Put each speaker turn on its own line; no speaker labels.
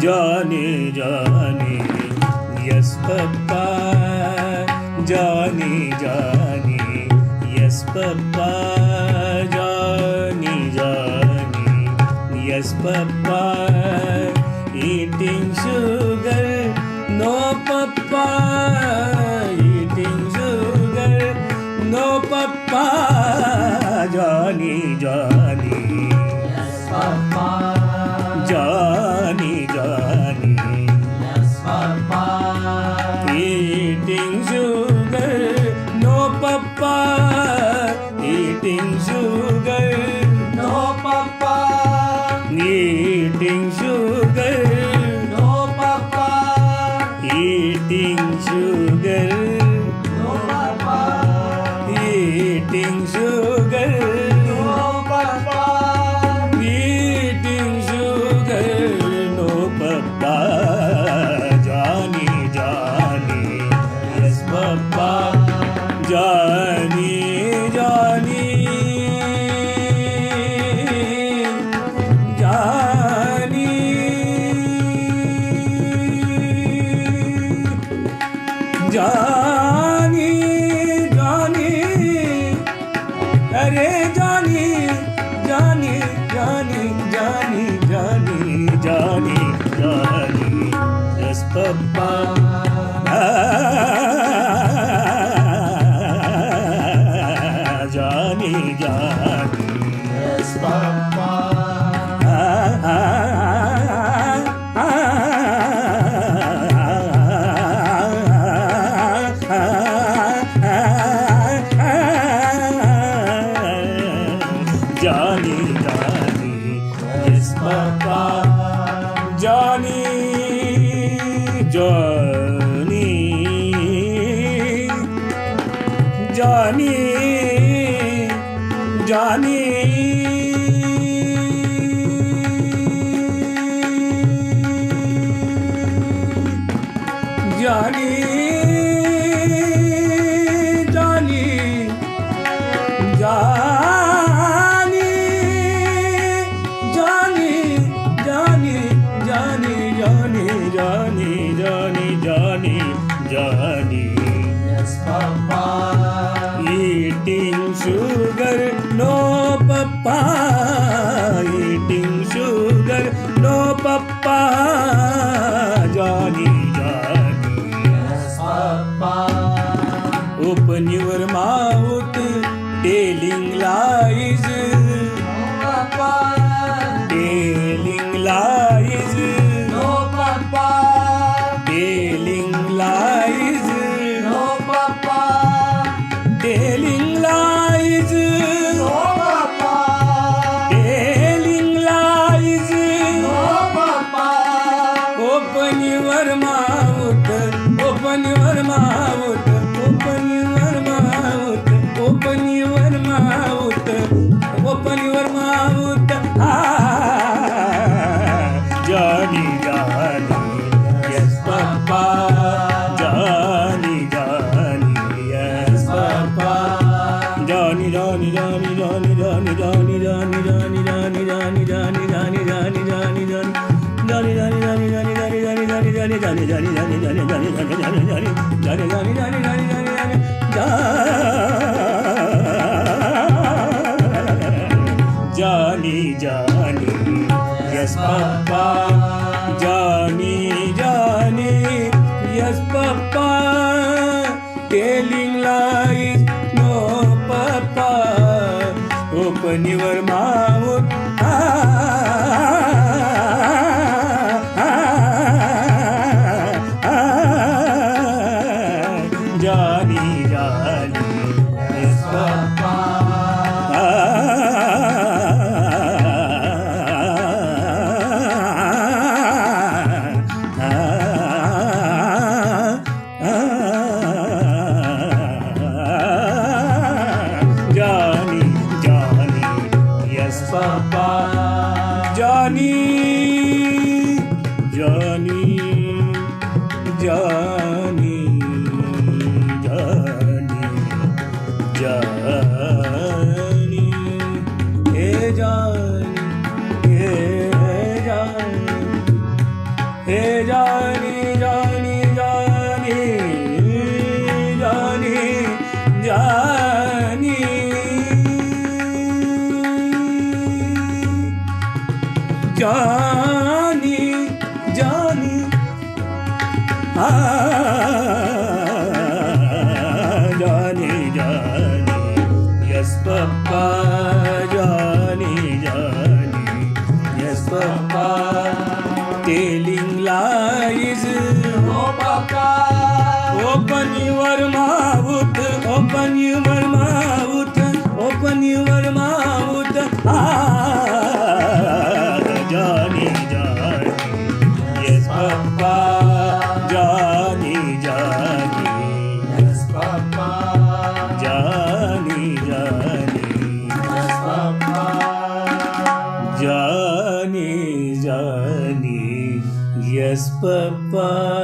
जाने Johnny, yes papa, Johnny जाने, yes papa, Johnny Johnny, yes papa, eating sugar
no papa.
Yeah. Johnny
Johnny Johnny
टोपणीवर mouth telling lies telling lies
no papa
telling lies
no papa
telling lies
no papa
telling lies
no papa
open your mouth open your mouth Johnny, Johnny, Johnny, Johnny, Johnny, Johnny, Johnny, Johnny, Johnny, Johnny, Johnny, Johnny, Johnny, Johnny, Johnny, Johnny,
yes, Papa.
Johnny, Johnny, yes, Papa. Telling lies, when you were. Johnny, Johnny. Ah, Johnny, Johnny. Yes, Papa, Johnny, Johnny. Yes, Papa. Telling lies.
No Papa.
Open your mouth, open your mouth, open your mouth. as.